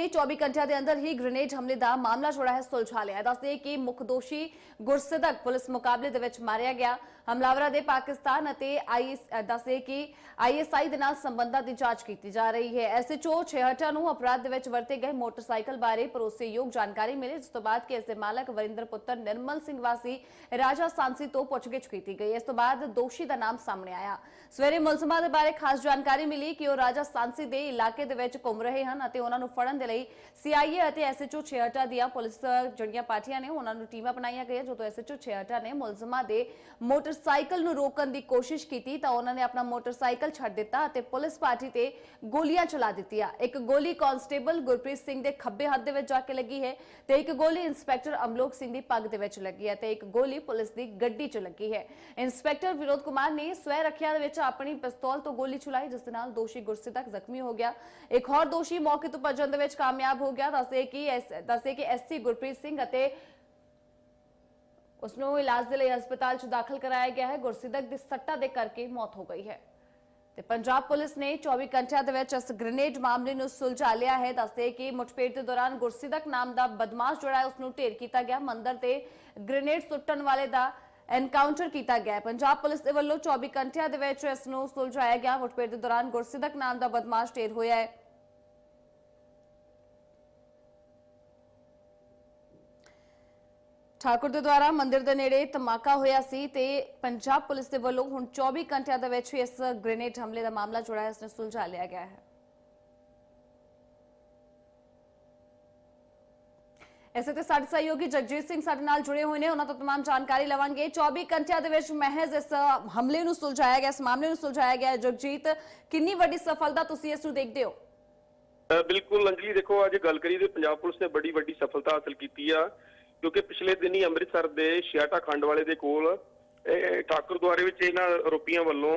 ਨੇ 24 ਘੰਟਿਆਂ ਦੇ ਅੰਦਰ ਹੀ ਗ੍ਰੇਨੇਡ ਹਮਲੇ ਦਾ ਮਾਮਲਾ ਜਿਹੜਾ ਹੈ ਸੁਲਝਾ ਲਿਆ ਦੱਸਦੇ ਕਿ ਮੁੱਖ ਦੋਸ਼ੀ ਗੁਰਸਿੱਧਕ ਪੁਲਿਸ ਮੁਕਾਬਲੇ ਦੇ ਵਿੱਚ ਮਾਰਿਆ ਗਿਆ। ਹਮਲਾਵਰਾਂ ਦੇ ਪਾਕਿਸਤਾਨ ਅਤੇ ਆਈਐਸ ਦੱਸਦੇ ਕਿ ਆਈਐਸਆਈ ਦੇ ਨਾਲ ਸੰਬੰਧਾਂ ਦੀ ਜਾਂਚ ਕੀਤੀ ਜਾ ਰਹੀ ਹੈ। ਐਸਐਚਓ ਛੇਹਟਾ ਨੂੰ ਅਪਰਾਧ ਦੇ ਵਿੱਚ ਵਰਤੇ ਗਏ ਮੋਟਰਸਾਈਕਲ ਬਾਰੇ ਭਰੋਸੇਯੋਗ ਜਾਣਕਾਰੀ ਮਿਲੀ, ਜਿਸ ਤੋਂ ਬਾਅਦ ਕਿ ਦੇ ਮਾਲਕ ਵਰਿੰਦਰ ਪੁੱਤਰ ਨਿਰਮਲ ਸਿੰਘ ਵਾਸੀ ਰਾਜਾ ਸਾਂਸੀ ਤੋਂ ਪੁੱਛਗਿੱਛ ਕੀਤੀ ਗਈ। ਇਸ ਤੋਂ ਬਾਅਦ ਦੋਸ਼ੀ ਦਾ ਨਾਮ ਸਾਹਮਣੇ ਆਇਆ। ਸਵੇਰੇ ਮੁਲਜ਼ਮਾਂ ਦੇ ਬਾਰੇ ਖਾਸ ਜਾਣਕਾਰੀ ਮਿਲੀ ਕਿ ਉਹ ਰਾਜਾ ਸਾਂਸੀ ਦੇ ਇਲਾਕੇ ਦੇ ਵਿੱਚ ਘੁੰਮ ਰਹੇ ਹਨ ਅਤੇ ਉਹਨਾਂ ਨੂੰ ਫੜਨ ਦੇ ਲਈ ਸੀਆਈਏ ਅਤੇ ਐਸਐਚਓ ਛੇਹਟਾ ਦੀਆਂ ਪੁਲਿਸ ਜਿਹੜੀਆਂ ਪਾਰਟੀਆਂ ਨੇ, ਉਹਨਾਂ ਨੂੰ ਟੀਮਾਂ ਬਣਾਈਆਂ ਗਈਆਂ, ਜਦੋਂ ਐਸਐਚਓ ਛੇਹਟਾ ਨੇ ਮੁਲਜ਼ਮਾਂ ਦੇ ਮੋਟਰ ਮੋਟਰਸਾਈਕਲ ਨੂੰ ਰੋਕਣ ਦੀ ਕੋਸ਼ਿਸ਼ ਕੀਤੀ ਤਾਂ ਉਹਨਾਂ ਨੇ ਆਪਣਾ ਮੋਟਰਸਾਈਕਲ ਛੱਡ ਦਿੱਤਾ ਅਤੇ ਪੁਲਿਸ ਪਾਰਟੀ ਤੇ ਗੋਲੀਆਂ ਚਲਾ ਦਿੱਤੀਆਂ। ਇੱਕ ਗੋਲੀ ਕਾਂਸਟੇਬਲ ਗੁਰਪ੍ਰੀਤ ਸਿੰਘ ਦੇ ਖੱਬੇ ਹੱਥ ਦੇ ਵਿੱਚ ਜਾ ਕੇ ਲੱਗੀ ਹੈ ਤੇ ਇੱਕ ਗੋਲੀ ਇੰਸਪੈਕਟਰ ਅਮਲੋਕ ਸਿੰਘ ਦੀ ਪੱਗ ਦੇ ਵਿੱਚ ਲੱਗੀ ਹੈ ਤੇ ਇੱਕ ਗੋਲੀ ਪੁਲਿਸ ਦੀ ਗੱਡੀ 'ਚ ਲੱਗੀ ਹੈ। ਇੰਸਪੈਕਟਰ ਵਿਨੋਦ ਕੁਮਾਰ ਨੇ ਸਵੈ ਰੱਖਿਆ ਦੇ ਵਿੱਚ ਆਪਣੀ ਪਿਸਤੌਲ ਤੋਂ ਗੋਲੀ ਚਲਾਈ, ਜਿਸ ਦੇ ਨਾਲ ਦੋਸ਼ੀ ਗੁਰਸਿੱਧਕ ਜ਼ਖਮੀ ਹੋ ਗਿਆ। ਇੱਕ ਹੋਰ ਦੋਸ਼ੀ ਮੌਕੇ ਤੋਂ ਭੱਜਣ ਦੇ ਵਿੱਚ ਕਾਮਯਾਬ ਹੋ ਗਿਆ। ਦੱਸਦੇ ਕਿ ਐਸ- ਦੱਸਦੇ ਕਿ ਐਸਸੀ ਗੁਰਪ੍ਰੀਤ ਸਿੰਘ ਅਤੇ ਉਸ ਨੂੰ ਇਲਾਜ ਦੇ ਲਈ ਹਸਪਤਾਲ 'ਚ ਦਾਖਲ ਕਰਾਇਆ ਗਿਆ ਹੈ। ਗੁਰਸਿੱਧਕ ਦੀ ਸੱਟਾ ਦੇ ਕਰਕੇ ਮੌਤ ਹੋ ਗਈ ਹੈ। ਤੇ ਪੰਜਾਬ ਪੁਲਿਸ ਨੇ 24 ਘੰਟਿਆਂ ਦੇ ਵਿੱਚ ਇਸ ਗ੍ਰੇਨੇਡ ਮਾਮਲੇ ਨੂੰ ਸੁਲਝਾ ਲਿਆ ਹੈ। ਦੱਸਦੇ ਕਿ ਮੁਠਭੇੜ ਦੇ ਦੌਰਾਨ ਗੁਰਸਿੱਧਕ ਨਾਮ ਦਾ ਬਦਮਾਸ਼ ਜਿਹੜਾ ਹੈ, ਉਸ ਨੂੰ ਢੇਰ ਕੀਤਾ ਗਿਆ। ਮੰਦਰ ਤੇ ਗ੍ਰੇਨੇਡ ਸੁੱਟਣ ਵਾਲੇ ਦਾ ਐਨਕਾਊਂਟਰ ਕੀਤਾ ਗਿਆ ਹੈ। ਪੰਜਾਬ ਪੁਲਿਸ ਦੇ ਵੱਲੋਂ 24 ਘੰਟਿਆਂ ਦੇ ਵਿੱਚ ਇਸ ਨੂੰ ਸੁਲਝਾਇਆ ਗਿਆ। ਮੁਠਭੇੜ ਦੇ ਦੌਰਾਨ ਗੁਰਸਿੱਧਕ ਨਾਮ ਦਾ ਬਦਮਾਸ਼ ਢੇਰ ਹੋਇਆ ਹੈ। ਠਾਕੁਰ ਦੇ ਦੁਆਰਾ ਮੰਦਿਰ ਦੇ ਨੇੜੇ ਧਮਾਕਾ ਹੋਇਆ ਸੀ ਤੇ ਪੰਜਾਬ ਪੁਲਿਸ ਦੇ ਵੱਲੋਂ ਹੁਣ 24 ਘੰਟਿਆਂ ਦੇ ਵਿੱਚ ਹੀ ਇਸ ਗ੍ਰੇਨੇਡ ਹਮਲੇ ਦਾ ਮਾਮਲਾ ਜੁੜਾ ਹੈ ਇਸ ਨੂੰ ਸੁਲਝਾ ਲਿਆ ਗਿਆ ਹੈ ਇਸੇ ਤੇ ਸਾਡੇ ਸਹਿਯੋਗੀ ਜਗਜੀਤ ਸਿੰਘ ਸਾਡੇ ਨਾਲ ਜੁੜੇ ਹੋਏ ਨੇ ਉਹਨਾਂ ਤੋਂ तमाम ਜਾਣਕਾਰੀ ਲਵਾਂਗੇ 24 ਘੰਟਿਆਂ ਦੇ ਵਿੱਚ ਮਹਿਜ਼ ਇਸ ਹਮਲੇ ਨੂੰ ਸੁਲਝਾਇਆ ਗਿਆ ਇਸ ਮਾਮਲੇ ਨੂੰ ਸੁਲਝਾਇਆ ਗਿਆ ਹੈ। ਜਗਜੀਤ ਕਿੰਨੀ ਵੱਡੀ ਸਫਲਤਾ ਤੁਸੀਂ ਇਸ ਨੂੰ ਦੇਖਦੇ ਹੋ ਅ, ਬਿਲਕੁਲ ਅੰਜਲੀ ਦੇਖੋ ਅੱਜ ਗੱਲ ਕਰੀ ਤੇ ਪੰਜਾਬ ਪੁਲਿਸ ਨੇ ਬੜੀ ਵੱਡੀ ਸਫਲਤਾ ਹਾਸਲ ਕੀਤੀ ਆ ਕਿਉਂਕਿ ਪਿਛਲੇ ਦਿਨੀ ਅੰਮ੍ਰਿਤਸਰ ਦੇ ਛਿਆਟਾ ਖੰਡ ਵਾਲੇ ਦੇ ਕੋਲ ਇਹ ਠਾਕੁਰ ਦੁਆਰੇ ਵਿੱਚ ਇਹਨਾਂ ਆਰੋਪੀਆਂ ਵੱਲੋਂ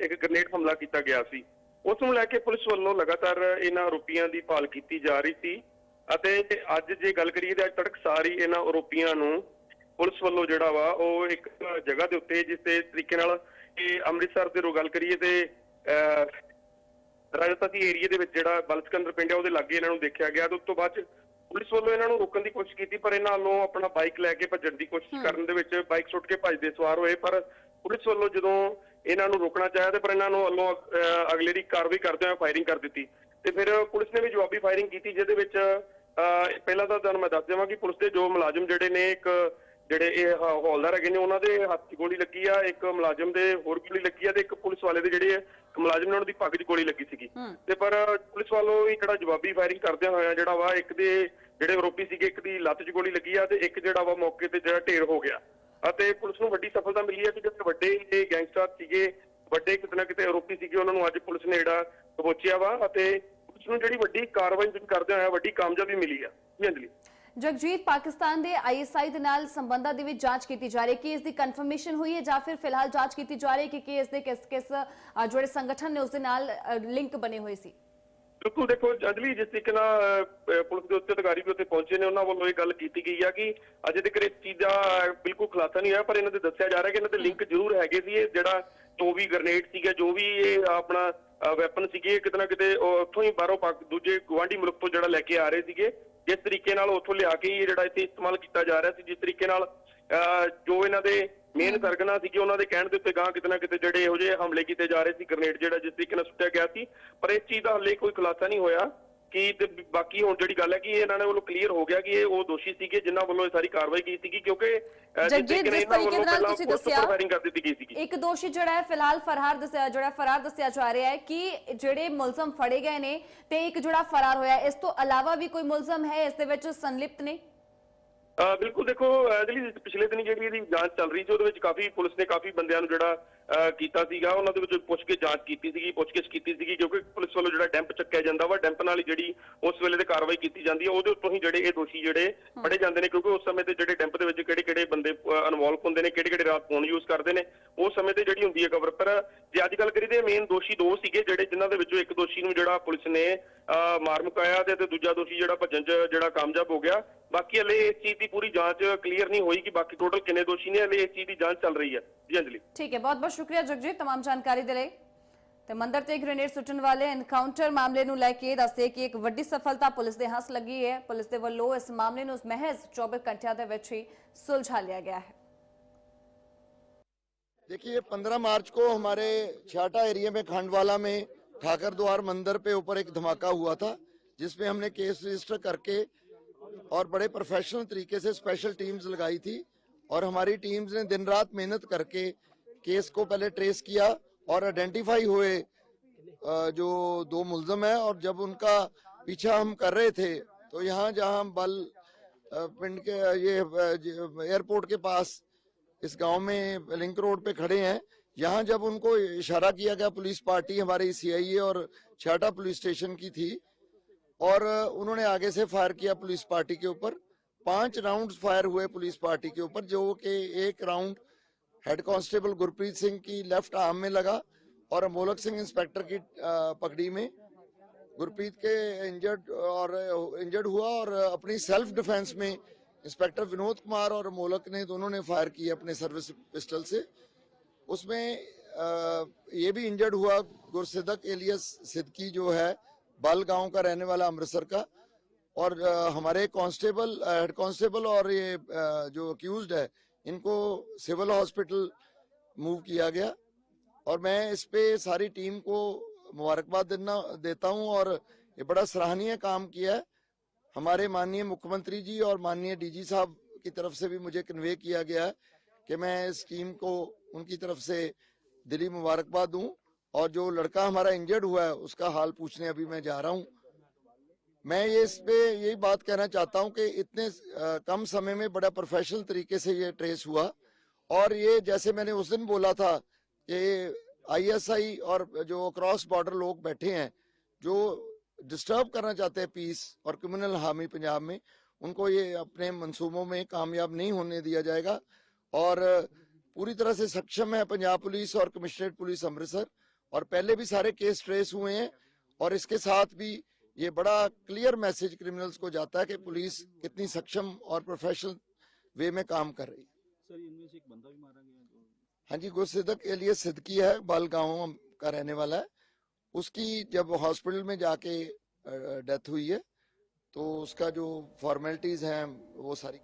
ਇੱਕ ਗ੍ਰਨੇਡ ਹਮਲਾ ਕੀਤਾ ਗਿਆ ਸੀ। ਉਸ ਨੂੰ ਲੈ ਕੇ ਪੁਲਿਸ ਵੱਲੋਂ ਲਗਾਤਾਰ ਇਹਨਾਂ ਆਰੋਪੀਆਂ ਦੀ ਭਾਲ ਕੀਤੀ ਜਾ ਰਹੀ ਸੀ ਅਤੇ ਅੱਜ ਜੇ ਗੱਲ ਕਰੀਏ ਤਾਂ ਅੱਜ ਤੜਕਸਾਰ ਹੀ ਇਹਨਾਂ ਆਰੋਪੀਆਂ ਨੂੰ ਪੁਲਿਸ ਵੱਲੋਂ ਜਿਹੜਾ ਵਾ ਉਹ ਇੱਕ ਜਗ੍ਹਾ ਦੇ ਉੱਤੇ ਜਿਸ ਤੇ ਤਰੀਕੇ ਨਾਲ ਇਹ ਅੰਮ੍ਰਿਤਸਰ ਦੇ ਰੋ ਗੱਲ ਕਰੀਏ ਤੇ ਅਹ, ਰਾਜਸਥਾਨੀ ਏਰੀਆ ਦੇ ਵਿੱਚ ਜਿਹੜਾ ਬਲਸਕੰਦਰ ਪਿੰਡ ਹੈ ਉਹਦੇ ਲਾਗੇ ਇਹਨਾਂ ਨੂੰ ਦੇਖਿਆ ਗਿਆ ਤੇ ਉਸ ਤੋਂ ਬਾਅਦ 'ਚ ਪੁਲਿਸ ਵੱਲੋਂ ਇਹਨਾਂ ਨੂੰ ਰੋਕਣ ਦੀ ਕੋਸ਼ਿਸ਼ ਕੀਤੀ ਪਰ ਇਹਨਾਂ ਵੱਲੋਂ ਆਪਣਾ ਬਾਈਕ ਲੈ ਕੇ ਭੱਜਣ ਦੀ ਕੋਸ਼ਿਸ਼ ਕਰਨ ਦੇ ਵਿੱਚ ਬਾਈਕ ਸੁੱਟ ਕੇ ਭੱਜਦੇ ਸਵਾਰ ਹੋਏ ਪਰ ਪੁਲਿਸ ਵੱਲੋਂ ਜਦੋਂ ਇਹਨਾਂ ਨੂੰ ਰੋਕਣਾ ਚਾਹਿਆ ਤੇ ਪਰ ਇਹਨਾਂ ਨੂੰ ਵੱਲੋਂ ਅਹ, ਅਗਲੇਰੀ ਕਾਰਵਾਈ ਕਰਦੇ ਹੋਏ ਫਾਇਰਿੰਗ ਕਰ ਦਿੱਤੀ। ਤੇ ਫਿਰ ਪੁਲਿਸ ਨੇ ਵੀ ਜਵਾਬੀ ਫਾਇਰਿੰਗ ਕੀਤੀ ਜਿਹਦੇ ਵਿੱਚ ਪਹਿਲਾਂ ਤਾਂ ਤੁਹਾਨੂੰ ਮੈਂ ਦੱਸ ਦੇਵਾਂ ਕਿ ਪੁਲਿਸ ਦੇ ਜੋ ਮੁਲਾਜ਼ਮ ਜਿਹੜੇ ਨੇ ਇੱਕ ਜਿਹੜੇ ਇਹ ਹੌਲਦਾਰ ਹੈਗੇ ਨੇ ਉਹਨਾਂ ਦੇ ਹੱਥ 'ਚ ਗੋਲੀ ਲੱਗੀ ਆ ਇੱਕ ਮੁਲਾਜ਼ਮ ਦੇ ਹੋਰ ਗੋਲੀ ਲੱਗੀ ਆ ਤੇ ਇੱਕ ਪੁਲਿਸ ਵਾਲੇ ਦੇ ਜਿਹੜੇ ਇੱਕ ਮੁਲਾਜ਼ਮ ਨੇ ਉਹਨਾਂ ਦੀ ਪੱਗ 'ਚ ਗੋਲੀ ਲੱਗੀ ਸੀਗੀ। ਤੇ ਪਰ ਪੁਲਿਸ ਵੱਲੋਂ ਵੀ ਜਿਹੜਾ ਜਵਾਬੀ ਫਾਇਰਿੰਗ ਕਰਦਿਆਂ ਹੋਇਆ ਜਿਹੜਾ ਵਾ ਇੱਕ ਦੇ ਜਿਹੜੇ ਆਰੋਪੀ ਸੀਗੇ ਇੱਕ ਦੀ ਲੱਤ 'ਚ ਗੋਲੀ ਲੱਗੀ ਆ ਤੇ ਇੱਕ ਜਿਹੜਾ ਵਾ ਮੌਕੇ ਤੇ ਜਿਹੜਾ ਢੇਰ ਹੋ ਗਿਆ। ਅਤੇ ਪੁਲਿਸ ਨੂੰ ਵੱਡੀ ਸਫਲਤਾ ਮਿਲੀ ਹੈ ਕਿ ਜਿਹੜੇ ਵੱਡੇ ਇਹ ਗੈਂਗਸਟਰ ਸੀਗੇ ਵੱਡੇ ਕਿਤੇ ਨਾ ਕਿਤੇ ਆਰੋਪੀ ਸੀਗੇ ਉਹਨਾਂ ਨੂੰ ਅੱਜ ਪੁਲਿਸ ਨੇ ਜਿਹੜਾ ਦਬੋਚਿਆ ਵਾ ਅਤੇ ਪੁਲਿਸ ਨੂੰ ਜਿਹੜੀ ਵੱਡੀ ਕਾਰਵਾਈ ਕਰਦਿਆਂ ਹੋਇਆ ਵੱਡੀ ਕਾਮਯਾਬੀ ਮਿਲੀ ਆ। ਜੀ ਅੰਜਲੀ। ਜਗਜੀਤ, ਪਾਕਿਸਤਾਨ ਦੇ ਆਈਐਸਆਈ ਦੇ ਨਾਲ ਸੰਬੰਧਾਂ ਦੀ ਵੀ ਜਾਂਚ ਕੀਤੀ ਜਾ ਰਹੀ ਹੈ। ਕਿ ਇਸ ਦੀ ਕਨਫਰਮੇਸ਼ਨ ਹੋਈ ਹੈ ਜਾਂ ਫਿਰ ਫਿਲਹਾਲ ਜਾਂਚ ਕੀਤੀ ਜਾ ਰਹੀ ਹੈ ਕਿ ਕਿ ਦੇ ਕਿਸ ਕਿਸ ਜਿਹੜੇ ਸੰਗਠਨ ਨੇ ਉਸ ਦੇ ਨਾਲ ਲਿੰਕ ਬਣੇ ਹੋਏ ਸੀ? ਬਿਲਕੁਲ ਦੇਖੋ ਅੰਜਲੀ ਜਿਸ ਤਰੀਕੇ ਨਾਲ ਪੁਲਿਸ ਦੇ ਉੱਚ ਅਧਿਕਾਰੀ ਵੀ ਉੱਥੇ ਪਹੁੰਚੇ ਨੇ, ਉਹਨਾਂ ਵੱਲੋਂ ਇਹ ਗੱਲ ਕੀਤੀ ਗਈ ਆ ਕਿ ਅਜੇ ਤੱਕ ਇਹ ਚੀਜ਼ ਬਿਲਕੁਲ ਖੁਲਾਸਾ ਨਹੀਂ ਹੋਇਆ, ਪਰ ਇਹਨਾਂ ਦੇ ਦੱਸਿਆ ਜਾ ਰਿਹਾ ਕਿ ਇਹਨਾਂ ਦੇ ਲਿੰਕ ਜ਼ਰੂਰ ਹੈਗੇ ਸੀ। ਇਹ ਜਿਹੜਾ ਜੋ ਵੀ ਗ੍ਰਨੇਡ ਸੀਗਾ, ਜੋ ਵੀ ਇਹ ਆਪਣਾ ਵੈਪਨ ਸੀਗੇ ਕਿਤੇ ਨਾ ਕਿਤੇ ਉੱਥੋਂ ਹੀ ਬਾਹਰੋਂ ਦੂਜੇ ਗਵਾਂਢੀ ਮੁਲਕ ਤੋਂ ਜਿਹੜਾ ਲੈ ਕੇ ਆ ਰਹੇ ਸੀਗੇ। ਜਿਸ ਤਰੀਕੇ ਨਾਲ ਉੱਥੋਂ ਲਿਆ ਕੇ ਜਿਹੜਾ ਇੱਥੇ ਇਸਤੇਮਾਲ ਕੀਤਾ ਜਾ ਰਿਹਾ ਸੀ ਜਿਸ ਤਰੀਕੇ ਨਾਲ ਜੋ ਇਹਨਾਂ ਦੇ ਮੇਨ ਸਰਗਨਾ ਸੀਗੇ ਉਹਨਾਂ ਦੇ ਕਹਿਣ ਦੇ ਉੱਤੇ ਗਾਂ ਕਿਤੇ ਨਾ ਕਿਤੇ ਜਿਹੜੇ ਇਹੋ ਜਿਹੇ ਹਮਲੇ ਕੀਤੇ ਜਾ ਰਹੇ ਸੀ ਗ੍ਰਨੇਡ ਜਿਹੜਾ ਜਿਸ ਤਰੀਕੇ ਨਾਲ ਸੁੱਟਿਆ ਗਿਆ ਸੀ। ਪਰ ਇਸ ਚੀਜ਼ ਦਾ ਹਲੇ ਕੋਈ ਖੁਲਾਸਾ ਨਹੀਂ ਹੋਇਆ। ਕਿ ਤੇ ਬਾਕੀ ਹੁਣ ਜਿਹੜੀ ਗੱਲ ਹੈ ਕਿ ਇਹਨਾਂ ਨੇ ਵੱਲੋਂ ਕਲੀਅਰ ਹੋ ਗਿਆ ਕਿ ਇਹ ਉਹ ਦੋਸ਼ੀ ਸੀਗੇ ਜਿਨ੍ਹਾਂ ਵੱਲੋਂ ਇਹ ਸਾਰੀ ਕਾਰਵਾਈ ਕੀਤੀ ਸੀਗੀ ਕਿਉਂਕਿ ਜਿਸ ਤਰੀਕੇ ਨਾਲ ਤੁਸੀਂ ਦੱਸਿਆ- ਇੱਕ ਦੋਸ਼ੀ ਜਿਹੜਾ ਹੈ ਫਿਲਹਾਲ ਫਰਾਰ ਦੱਸਿਆ ਜਿਹੜਾ ਫਰਾਰ ਦੱਸਿਆ ਜਾ ਰਿਹਾ ਹੈ ਕਿ ਜਿਹੜੇ ਮੁਲਜ਼ਮ ਫੜੇ ਗਏ ਨੇ ਤੇ ਇੱਕ ਜਿਹੜਾ ਫਰਾਰ ਹੋਇਆ ਇਸ ਤੋਂ ਇਲਾਵਾ ਵੀ ਕੋਈ ਮੁਲਜ਼ਮ ਹੈ ਇਸ ਦੇ ਵਿੱਚ ਸੰਲਿਪਤ ਨੇ? ਬਿਲਕੁਲ ਦੇਖੋ ਜਿਹੜੀ ਪਿਛਲੇ ਦਿਨ ਜਿਹੜੀ ਇਹਦੀ ਜਾਂਚ ਚੱਲ ਰਹੀ ਸੀ, ਉਹਦੇ ਵਿੱਚ ਕਾਫੀ ਪੁਲਿਸ ਨੇ ਕਾਫੀ ਬੰਦਿਆਂ ਨੂੰ ਜਿਹੜਾ ਅਹ ਕੀਤਾ ਸੀਗਾ। ਉਹਨਾਂ ਦੇ ਵਿੱਚ ਪੁੱਛ ਕੇ ਜਾਂਚ ਕੀਤੀ ਸੀਗੀ, ਪੁੱਛਗਿੱਛ ਕੀਤੀ ਸੀਗੀ, ਕਿਉਂਕਿ ਪੁਲਿਸ ਵੱਲੋਂ ਜਿਹੜਾ ਡੈਂਪ ਚੱਕਿਆ ਜਾਂਦਾ ਵਾ, ਡੈਂਪ ਨਾਲ ਹੀ ਜਿਹੜੀ ਉਸ ਵੇਲੇ ਤੇ ਕਾਰਵਾਈ ਕੀਤੀ ਜਾਂਦੀ ਹੈ ਉਹਦੇ ਉੱਤੋਂ ਹੀ ਜਿਹੜੇ ਇਹ ਦੋਸ਼ੀ ਜਿਹੜੇ ਫੜੇ ਜਾਂਦੇ ਨੇ, ਕਿਉਂਕਿ ਉਸ ਸਮੇਂ ਤੇ ਜਿਹੜੇ ਡੈਂਪ ਦੇ ਵਿੱਚ ਕਿਹੜੇ ਕਿਹੜੇ ਬੰਦੇ ਇਨਵੋਲਵ ਹੁੰਦੇ ਨੇ ਕਿਹੜੇ ਕਿਹੜੇ ਰਾਤ ਫੋਨ ਯੂਜ਼ ਕਰਦੇ ਨੇ ਉਸ ਸਮੇਂ ਤੇ ਜਿਹੜੀ ਹੁੰਦੀ ਹੈ ਕਵਰ ਪਰ ਜੇ ਅੱਜ ਗੱਲ ਕਰੀਏ ਤੇ ਮੇਨ ਦੋਸ਼ੀ ਦੋ ਸੀਗੇ, ਜਿਹੜੇ ਜਿਨ੍ਹਾਂ ਦੇ ਵਿੱਚੋਂ ਇੱਕ ਦੋਸ਼ੀ ਨੂੰ ਜਿਹੜਾ ਪੁਲਿਸ ਨੇ ਅਹ ਮਾਰ ਮੁਕਾਇਆ ਤੇ ਤੇ ਦੂਜਾ ਦੋਸ਼ੀ ਜਿਹੜਾ ਭੱਜਣ 'ਚ ਜਿਹੜਾ ਕਾਮਯਾਬ ਹੋ ਗਿਆ ਬਾਕੀ ਹਲੇ ਇਸ ਚੀਜ਼ ਦੀ ਪੂਰੀ ਜਾਂਚ ਕਲੀਅਰ ਨਹੀਂ ਹੋਈ ਕਿ ਬਾਕੀ ਟੋਟਲ ਕਿੰਨੇ ਦੋਸ਼ੀ ਨੇ ਹਲੇ ਇਸ ਚੀਜ਼ ਦੀ ਜਾਂਚ ਚੱਲ ਰਹੀ ਹੈ ਜੀ ਅੰਜਲੀ ਠੀਕ ਹੈ ਬਹੁਤ ਬਹੁਤ ਸ਼ੁਕਰੀਆ ਜਗਜੀਤ तमाम ਜਾਣਕਾਰੀ ਦੇ ਲਈ ਤੇ ਮੰਦਰ ਤੇ ਗ੍ਰੇਨੇਡ ਸੁੱਟਣ ਵਾਲੇ ਐਨਕਾਊਂਟਰ ਮਾਮਲੇ ਨੂੰ ਲੈ ਕੇ ਦੱਸਦੇ ਕਿ ਇੱਕ ਵੱਡੀ ਸਫਲਤਾ ਪੁਲਿਸ ਦੇ ਹੱਥ ਲੱਗੀ ਹੈ ਪੁਲਿਸ ਦੇ ਵੱਲੋਂ ਇਸ ਮਾਮਲੇ ਨੂੰ ਮਹਿਜ਼ 24 ਘੰਟਿਆਂ ਦੇ ਵਿੱਚ ਹੀ ਸੁਲਝਾ ਲਿਆ ਗਿਆ ਹੈ देखिए 15 मार्च को हमारे छाटा एरिया में खंडवाला में ठाकर द्वार मंदिर पे ऊपर एक धमाका हुआ था जिसमें हमने केस रजिस्टर करके और बड़े प्रोफेशनल तरीके से स्पेशल टीम्स लगाई थी और हमारी टीम्स ने दिन रात मेहनत करके केस को पहले ट्रेस किया और आइडेंटिफाई हुए जो दो मुलजम है और जब उनका पीछा हम कर रहे थे तो यहाँ जहाँ हम बल पिंड के, ये एयरपोर्ट के पास इस गाँव में लिंक रोड पे खड़े हैं, यहाँ जब उनको इशारा किया गया, पुलिस पार्टी हमारी सीआईए और छाटा पुलिस स्टेशन की थी और उन्होंने आगे से फायर किया पुलिस पार्टी के ऊपर। पाँच राउंड फायर हुए पुलिस पार्टी के ऊपर, जो कि एक round head constable Gurpreet Singh की लेफ़्ट आर्म में लगा और अमोलक सिंह इंस्पेक्टर की पगड़ी में। गुरप्रीत के इंजर्ड और, इंजर्ड हुआ और अपनी सेल्फ डिफेंस में इंस्पेक्टर विनोद कुमार और मोलक ने दोनों ने फायर किए अपने सर्विस पिस्टल से। उसमें ये भी इंजर्ड हुआ गुरसिदक एलियस सिद्दकी जो है बाल गाँव का रहने वाला अमृतसर का, और हमारे कांस्टेबल हेड कांस्टेबल और ये जो अक्यूज है, इनको सिविल हॉस्पिटल मूव किया गया। और मैं इस पे सारी टीम को मुबारकबाद देना, देता हूँ, और ये बड़ा सराहनीय काम किया है। हमारे माननीय मुख्यमंत्री जी और माननीय डीजी साहब की तरफ़ से भी मुझे कन्वे किया गया है कि मैं इस टीम को उनकी तरफ़ से दिली मुबारकबाद दूँ। और जो लड़का हमारा इंजर्ड हुआ है, उसका हाल पूछने अभी मैं जा रहा हूँ। मैं ये इस पे यही बात कहना चाहता हूँ कि इतने कम समय में बड़ा प्रोफेशनल तरीके से ये ट्रेस हुआ। और ये जैसे मैंने उस दिन बोला था कि आईएसआई और जो क्रॉस बॉर्डर लोग बैठे हैं, जो डिस्टर्ब करना चाहते हैं पीस और क्रिमिनल हामी पंजाब में, उनको ये अपने मंसूबों में कामयाब नहीं होने दिया जाएगा। और पूरी तरह से सक्षम है पंजाब पुलिस और कमिश्नरेट पुलिस अमृतसर। और पहले भी सारे केस ट्रेस हुए हैं और इसके साथ भी ये बड़ा क्लियर मैसेज क्रिमिनल्स को जाता है कि पुलिस कितनी सक्षम और प्रोफेशनल वे में काम कर रही है। सर इनमें से एक बंदा भी मारा गया हाँ जी गुरसिदक एलियस सिद्दकी है बाल गाँव का रहने वाला है। उसकी जब हॉस्पिटल में जाके डेथ हुई है तो उसका जो फॉर्मेलिटीज हैं वो सारी